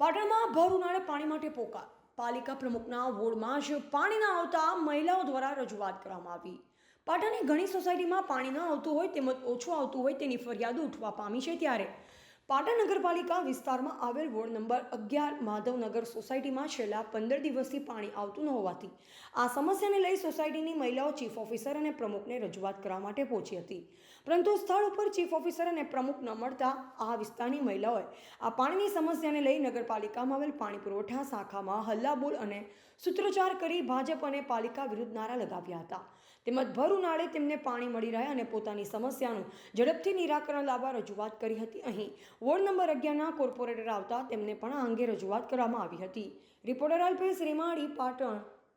પાટણમાં ભર ઉનાળે પાણી માટે પોકાર. પાલિકા પ્રમુખના વોર્ડમાં જ પાણી ન આવતા મહિલાઓ દ્વારા રજૂઆત કરવામાં આવી. પાટણની ઘણી સોસાયટીમાં પાણી ન આવતું હોય તેમજ ઓછું આવતું હોય તેની ફરિયાદો ઉઠવા પામી છે ત્યારે. પાટણ નગરપાલિકા વિસ્તારમાં આવેલ વોર્ડ નંબર અગિયાર માધવનગર સોસાયટીમાં છેલ્લા પંદર દિવસથી પાણી આવતું ન હોવાથી આ સમસ્યાને લઈ સોસાયટીની મહિલાઓ ચીફ ઓફિસર અને પ્રમુખને રજૂઆત કરવા માટે પહોંચી હતી. પરંતુ સ્થળ ઉપર ચીફ ઓફિસર અને પ્રમુખ ન મળતા આ વિસ્તારની મહિલાઓએ આ પાણીની સમસ્યાને લઈ નગરપાલિકામાં આવેલ પાણી પુરવઠા શાખામાં હલ્લાબોલ અને સૂત્રોચ્ચાર કરી ભાજપ અને પાલિકા વિરુદ્ધ નારા લગાવ્યા હતા. તેમજ ભર ઉનાળે તેમને પાણી મળી રહે અને પોતાની સમસ્યાનું ઝડપથી નિરાકરણ લાવવા રજૂઆત કરી હતી. અહીં વોર્ડ નંબર અગિયારના કોર્પોરેટર આવતા તેમને પણ આ અંગે રજૂઆત કરવામાં આવી હતી. રિપોર્ટર અલ્પેશ રેમાડી, પાટણ.